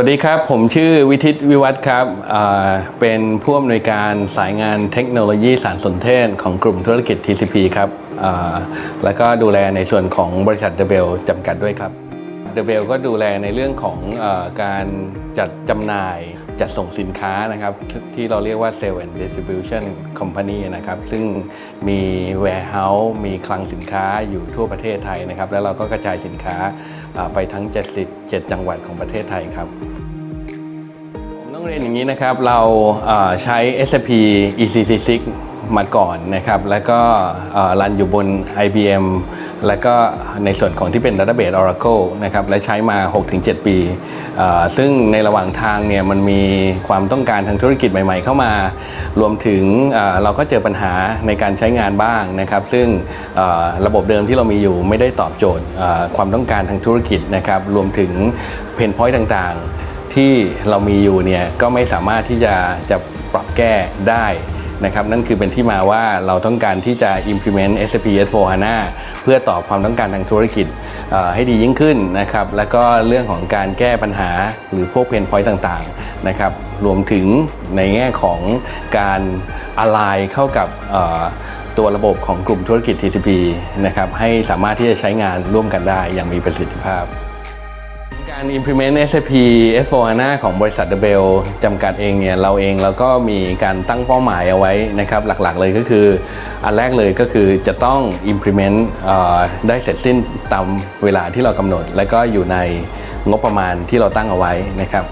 วัสดีครับ ผมชื่อวิทิตวิวัฒน์ครับเป็นผู้อำนวยการสายงานเทคโนโลยีสารสนเทศของกลุ่มธุรกิจ TCP ครับแล้วก็ดูแลในส่วนของบริษัทเดเบลจำกัดด้วยครับเดเบลก็ดูแลในเรื่องของอการจัดจำหน่ายจัดส่งสินค้านะครับ ที่เราเรียกว่า Sale and Distribution Company นะครับ ซึ่งมี warehouse มีคลังสินค้าอยู่ทั่วประเทศไทยนะครับ แล้วเราก็กระจายสินค้า ไปทั้ง 77 จังหวัดของประเทศไทยครับผมต้องเรียนอย่างนี้นะครับ เราใช้ SAP ECC6 มาก่อนนะครับ แล้วก็รันอยู่บน IBM แล้วก็ในส่วนของที่เป็น Database Oracle นะครับ และใช้มา 6-7 ปีเอ่อซึ่งในระหว่างทางเนี่ยมันมีความต้องการทางธุรกิจใหม่ ๆ เข้ามา รวมถึงเราก็เจอปัญหาในการใช้งานบ้างนะครับ ซึ่งระบบเดิมที่เรามีอยู่ไม่ได้ตอบโจทย์ความต้องการทางธุรกิจนะครับ รวมถึงเพนพอยต์ต่างๆ ที่เรามีอยู่เนี่ยก็ไม่สามารถที่จะจะปรับแก้ได้ นะครับนั่นคือเป็นที่มาว่าเราต้องการที่จะ implement SAP S4HANA เพื่อตอบความต้องการทางธุรกิจให้ดียิ่งขึ้นนะครับแล้วก็เรื่องของการแก้ปัญหาหรือพวกเพนพอยต์ต่างๆนะครับรวมถึงในแง่ของการ align เข้ากับตัวระบบของกลุ่มธุรกิจ TCP นะครับให้สามารถที่จะใช้งานร่วมกันได้อย่างมีประสิทธิภาพ การ implement SAP S4HANA ของบริษัท The Bell จำกัดเองเนี่ยเราเองเราก็มีการตั้งเป้าหมายเอาไว้นะครับหลักๆเลยก็คือ อันแรกเลยก็คือจะต้อง implement ออได้เสร็จสิ้นตามเวลาที่เรากำหนด และก็อยู่ในงบประมาณที่เราตั้งเอาไว้นะครับ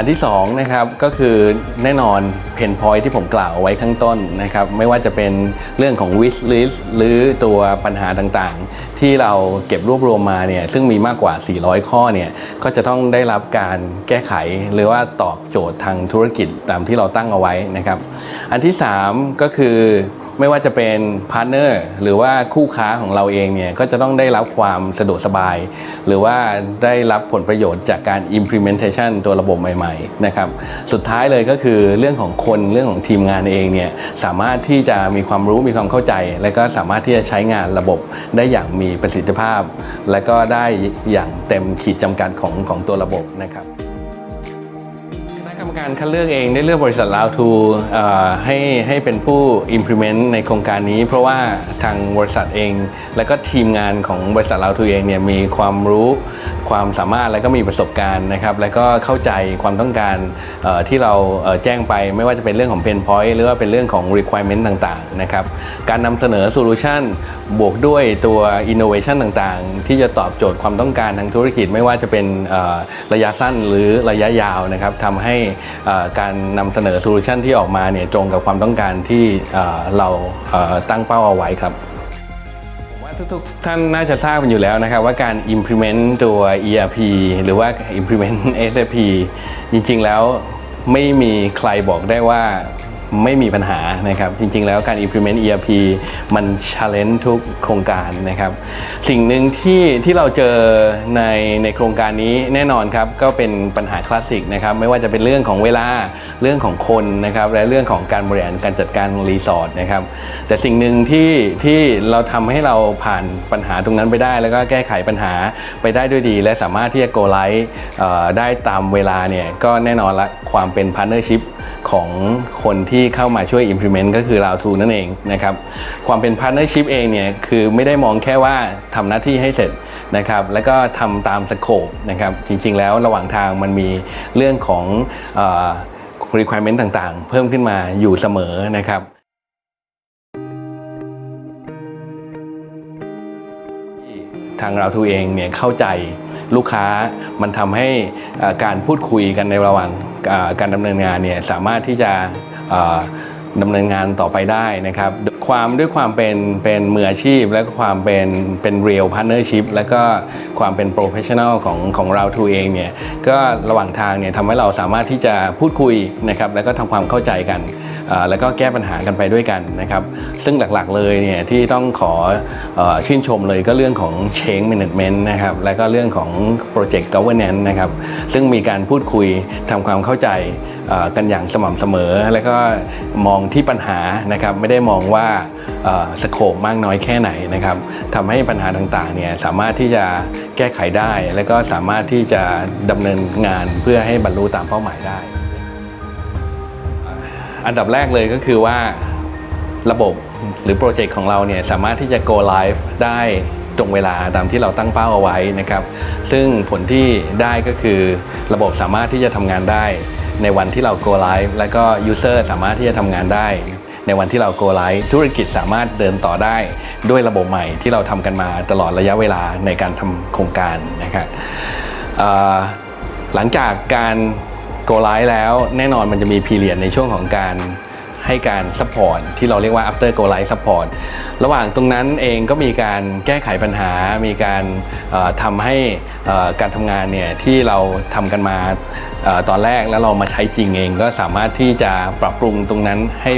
อันที่2นะครับก็คือแน่นอนเพนพอยที่ผมกล่าวเอาไว้ข้างต้นนะครับไม่ว่าจะเป็นเรื่องของ wish list หรือตัวปัญหาต่างๆ ที่เราเก็บรวบรวมมาเนี่ยซึ่งมีมากกว่า 400 ข้อเนี่ยก็จะต้องได้รับการแก้ไขหรือว่าตอบโจทย์ทางธุรกิจตามที่เราตั้งเอาไว้นะครับ อันที่ 3 ก็คือ ไม่ว่าจะเป็นพาร์ทเนอร์หรือว่าคู่ค้าของเราเองเนี่ยก็จะต้องได้รับความสะดวกสบาย หรือว่าได้รับผลประโยชน์จากการ implementation ตัวระบบใหม่ๆนะครับสุดท้ายเลยก็คือเรื่องของคนเรื่องของทีมงานเองเนี่ยสามารถที่จะมีความรู้มีความเข้าใจ และก็สามารถที่จะใช้งานระบบได้อย่างมีประสิทธิภาพ และก็ได้อย่างเต็มขีดจำกัดของของตัวระบบนะครับ รมการคัดเลือกเองได้เลือกบริษัทลาวทูให้ให้เป็นผู้ implement ในโครงการนี้ เพราะว่าทางบริษัทเอง และก็ทีมงานของบริษัทลาวทูเองเนี่ยมีความรู้ความสามารถและก็มีประสบการณ์นะครับ และก็เข้าใจความต้องการที่เราแจ้งไปไม่ว่าจะเป็นเรื่องของ pain point หรือว่าเป็นเรื่องของ requirement ต่างๆนะครับการนำเสนอ solution บวกด้วยตัว innovation ต่างๆ ที่จะตอบโจทย์ความต้องการทางธุรกิจ ไม่ว่าจะเป็นระยะสั้นหรือระยะยาวนะครับทำให้การนำเสนอโซลูชันที่ออกมาเนี่ยตรงกับความต้องการที่เราตั้งเป้าเอาไว้ครับผมว่าทุกๆท่านน่าจะทราบกันอยู่แล้วนะครับว่าการ implement ตัว ERP หรือว่า implement SAP จริงๆแล้วไม่มีใครบอกได้ว่า ไม่มีปัญหานะครับ จริงๆ แล้วการ implement ERP มัน challenge ทุกโครงการนะครับ สิ่งหนึ่งที่ที่เราเจอในในโครงการนี้แน่นอนครับ ก็เป็นปัญหาคลาสสิกนะครับ ไม่ว่าจะเป็นเรื่องของเวลาเรื่องของคนนะครับ และเรื่องของการบริหารการจัดการรีสอร์ทนะครับ แต่สิ่งหนึ่งที่ที่เราทำให้เราผ่านปัญหาตรงนั้นไปได้ แล้วก็แก้ไขปัญหาไปได้ด้วยดี และสามารถที่จะ go live ได้ตามเวลาเนี่ยก็แน่นอนละความเป็น partnership ของคนที่เข้ามาช่วย implement ก็คือเราทูนั่นเองนะครับความเป็น partnership เองเนี่ยคือไม่ได้มองแค่ว่าทำหน้าที่ให้เสร็จนะครับแล้วก็ทำตามสโคปนะครับจริงๆแล้วระหว่างทางมันมีเรื่องของเอ่อ requirement ต่างๆ เพิ่มขึ้นมาอยู่เสมอนะครับทางเราทูเองเนี่ยเข้าใจ ลูกค้ามันทำให้การพูดคุยกันในระหว่างการดำเนินงานเนี่ยสามารถที่จะเอ่อดำเนินงานต่อไปได้นะครับ ความด้วยความเป็นเป็นมืออาชีพ และก็ความเป็นเป็น real partnership และก็ความเป็น professional ของของเราทูเองเนี่ยก็ระหว่างทางเนี่ยทำให้เราสามารถที่จะพูดคุยนะครับ แล้วก็ทำความเข้าใจกัน แล้วก็แก้ปัญหากันไปด้วยกันนะครับ ซึ่งหลักๆเลยเนี่ยที่ต้องขออชื่นชมเลยก็เรื่องของ change management นะครับ แล้วก็เรื่องของ project governance นะครับ ซึ่งมีการพูดคุยทำความเข้าใจกันอย่างสม่ำเสมอ แล้วก็มองที่ปัญหานะครับ ไม่ได้มองว่าสโคปมากน้อยแค่ไหนนะครับทำให้ปัญหาต่างๆเนี่ยสามารถที่จะแก้ไขได้ แล้วก็สามารถที่จะดำเนินงานเพื่อให้บรรลุตามเป้าหมายได้ อันดับแรกเลยก็คือว่าระบบหรือโปรเจกต์ของเราเนี่ยสามารถที่จะ go live ได้ตรงเวลาตามที่เราตั้งเป้าเอาไว้นะครับ ซึ่งผลที่ได้ก็คือระบบสามารถที่จะทำงานได้ในวันที่เรา go live แล้วก็ user สามารถที่จะทำงานได้ ในวันที่เรา go live ธุรกิจสามารถเดินต่อได้ด้วยระบบใหม่ที่เราทำกันมาตลอดระยะเวลาในการทำโครงการนะครับหลังจากการ go live แล้วแน่นอนมันจะมี period ในช่วงของการให้การ support ที่เราเรียกว่า after go live support ระหว่างตรงนั้นเองก็มีการแก้ไขปัญหา มีการทำให้การทำงานเนี่ยที่เราทำกันมาอ่อตอนแรกแล้วเรามาใช้จริงเองก็สามารถที่จะปรับปรุงตรงนั้นให้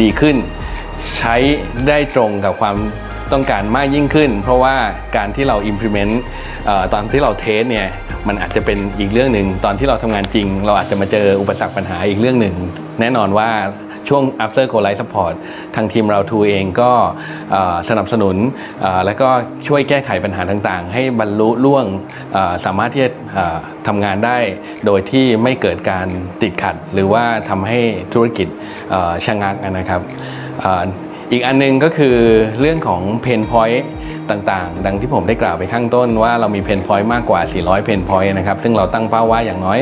ดีขึ้น ใช้ได้ตรงกับความ ต้องการมากยิ่งขึ้น เพราะว่าการที่เรา implement ตอนที่เราเทสเนี่ยมันอาจจะเป็นอีกเรื่องหนึ่งตอนที่เราทำงานจริง เราอาจจะมาเจออุปสรรคปัญหาอีกเรื่องหนึ่ง แน่นอนว่าช่วง after go live support ทางทีมเราทูเองก็สนับสนุนและก็ช่วยแก้ไขปัญหาต่างๆ ให้บรรลุล่วงสามารถที่จะทำงานได้ โดยที่ไม่เกิดการติดขัด หรือว่าทำให้ธุรกิจชะงักนะครับ อีกอันนึงก็คือเรื่องของเพนพอยต์ต่างๆ ดังที่ผมได้กล่าวไปข้างต้นว่าเรามีเพนพอยต์มากกว่า 400 เพนพอยต์นะครับ ซึ่งเราตั้งเป้าว่าอย่างน้อย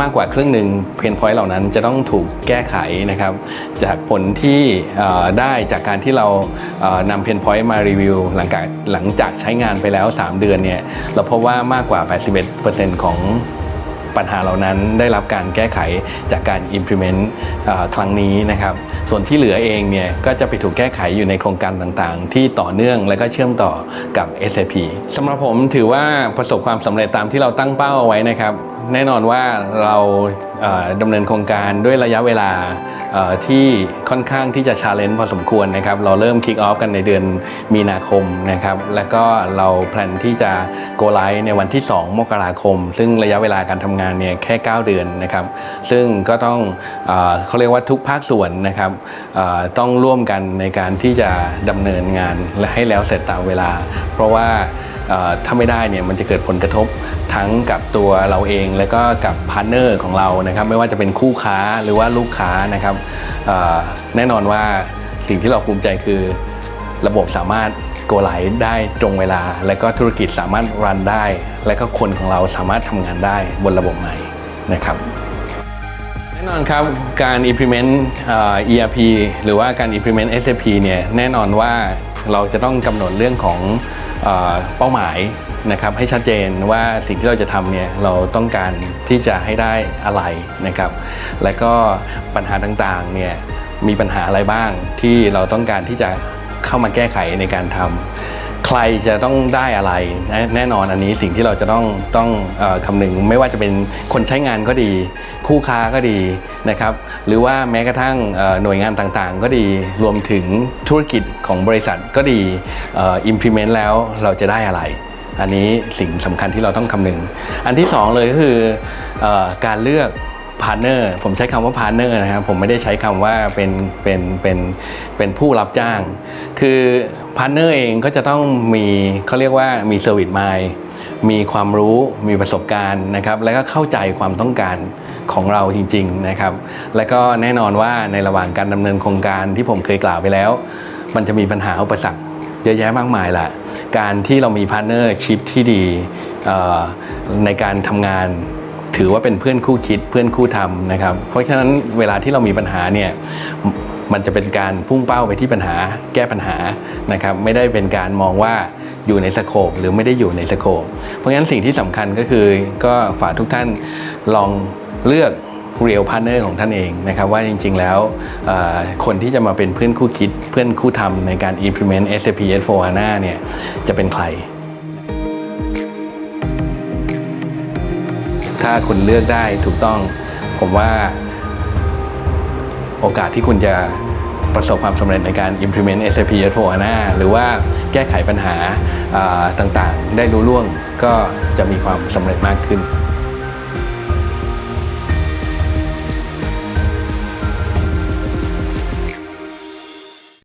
มากกว่าครึ่งหนึ่งเพนพอยต์เหล่านั้นจะต้องถูกแก้ไขนะครับ จากผลที่ได้จากการที่เรานำเพนพอยต์มารีวิวหลังจากหลังจากใช้งานไปแล้ว 3 เดือนเนี่ย เราพบว่ามากกว่า 81%ของ ปัญหาเหล่านั้นได้รับการแก้ไขจากการ implement ครั้งนี้นะครับ ส่วนที่เหลือเองเนี่ยก็จะไปถูกแก้ไขอยู่ในโครงการต่างๆ ที่ต่อเนื่องและก็เชื่อมต่อกับ SAP สำหรับผมถือว่าประสบความสำเร็จตามที่เราตั้งเป้าเอาไว้นะครับ แน่นอนว่าเราดำเนินโครงการด้วยระยะเวลาที่ค่อนข้างที่จะชาเลนจ์พอสมควรนะครับ เราเริ่ม kick off กันในเดือนมีนาคมนะครับ แล้วก็เราแพลนที่จะ go live ในวันที่ 2 มกราคม ซึ่งระยะเวลาการทำงานเนี่ยแค่ 9 เดือนนะครับ ซึ่งก็ต้องเอเขาเรียกว่าทุกภาคส่วนนะครับต้องร่วมกันในการที่จะดำเนินงานและให้แล้วเสร็จตามเวลา เพราะว่า ถ้าไม่ได้เนี่ยมันจะเกิดผลกระทบทั้งกับตัวเราเอง แล้วก็กับพาร์เนอร์ของเรานะครับ ไม่ว่าจะเป็นคู่ค้าหรือว่าลูกค้านะครับแน่นอนว่าสิ่งที่เราภูมิใจคือระบบสามารถโกไลได้ตรงเวลา และก็ธุรกิจสามารถรันได้ และก็คนของเราสามารถทำงานได้บนระบบใหม่นะครับแน่นอนครับ การ implement ERP หรือว่าการ implement SAP เนี่ย แน่นอนว่าเราจะต้องกำหนดเรื่องของ เป้าหมายนะครับให้ชัดเจนว่าสิ่งที่เราจะทำเนี่ยเราต้องการที่จะให้ได้อะไรนะครับ และก็ปัญหาต่างๆเนี่ยมีปัญหาอะไรบ้างที่เราต้องการที่จะเข้ามาแก้ไขในการทำ ใครจะต้องได้อะไร แน่นอนอันนี้สิ่งที่เราจะต้องต้องอคำนึงไม่ว่าจะเป็นคนใช้งานก็ดี คู่ค้าก็ดีนะครับหรือว่าแม้กระทั่งหน่วยงานต่างๆ ก็ดีรวมถึงธุรกิจของบริษัทก็ดีอ่อ implement แล้วเราจะได้อะไร อันนี้สิ่งสำคัญที่เราต้องคำนึง อันที่สองเลยก็คืออการเลือกพาร์เนอร์ผมใช้คำว่าพาร์เนอร์นะครับผมไม่ได้ใช้คำว่าเป็นเป็นเป็นเป็นผู้รับจ้าง คือ พาร์เนอร์เองก็จะต้องมีเขาเรียกว่ามีเซอร์วิสมายมีความรู้มีประสบการณ์นะครับ แล้วก็เข้าใจความต้องการของเราจริง ๆนะครับ แล้วก็แน่นอนว่าในระหว่างการดำเนินโครงการที่ผมเคยกล่าวไปแล้ว มันจะมีปัญหาอุปสรรคเยอะแยะมากมายแหละการที่เรามีพาร์เนอร์ชิพที่ดีในการทำงานถือว่าเป็นเพื่อนคู่คิดเพื่อนคู่ทำนะครับ เพราะฉะนั้นเวลาที่เรามีปัญหาเนี่ย มันจะเป็นการพุ่งเป้าไปที่ปัญหาแก้ปัญหานะครับไม่ได้เป็นการมองว่าอยู่ในสโคปหรือไม่ได้อยู่ในสโคปเพราะฉะนั้นสิ่งที่สำคัญก็คือก็ฝากทุกท่านลองเลือกเรียลพาร์เนอร์ของท่านเองนะครับว่าจริงๆแล้วคนที่จะมาเป็นเพื่อนคู่คิดเพื่อนคู่ทำในการ implement SAP S4HANA เนี่ยจะเป็นใคร ถ้าคุณเลือกได้ถูกต้องผมว่า โอกาสที่คุณจะประสบความสำเร็จในการ implement SAP S4HANA หรือว่าแก้ไขปัญหาต่างๆ ได้รู้ล่วงก็จะมีความสำเร็จมากขึ้น